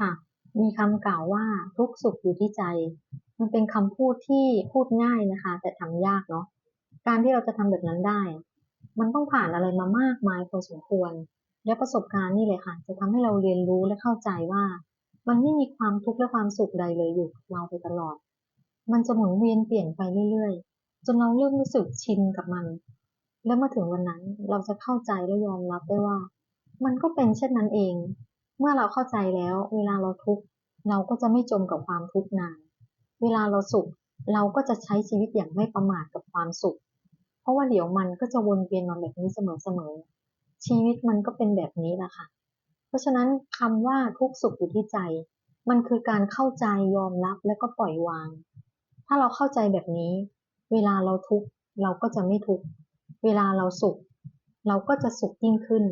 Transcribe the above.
ค่ะ มีคำกล่าวว่าทุกสุขอยู่ที่ใจ มันเป็นคำพูดที่พูดง่ายนะคะ แต่ทำยากเนาะ การที่เราจะทำแบบนั้นได้ มันต้องผ่านอะไรมามากมายพอสมควร และประสบการณ์นี่เลยค่ะ จะทำให้เราเรียนรู้และเข้าใจว่า มันไม่มีความทุกข์และความสุขใดเลยอยู่กับเราไปตลอด มันจะหมุนเวียนเปลี่ยนไปเรื่อยๆ จนเราเริ่มรู้สึกชินกับมัน และเมื่อถึงวันนั้นเราจะเข้าใจและยอมรับได้ว่า มันก็เป็นเช่นนั้นเอง เมื่อเราเข้าใจแล้ว เวลาเราทุกข์เราก็จะไม่จมกับความทุกข์นาน เวลาเราสุข เราก็จะใช้ชีวิตอย่างไม่ประมาทกับความสุข เพราะว่าเดี๋ยวมันก็จะวนเวียนมาแบบนี้เสมอๆ ชีวิตมันก็เป็นแบบนี้แหละค่ะ เพราะฉะนั้นคำว่าทุกข์สุขอยู่ที่ใจ มันคือการเข้าใจยอมรับและก็ปล่อยวาง ถ้าเราเข้าใจแบบนี้ เวลาเราทุกข์เราก็จะไม่ทุกข์ เวลาเราสุข เราก็จะสุขยิ่งขึ้น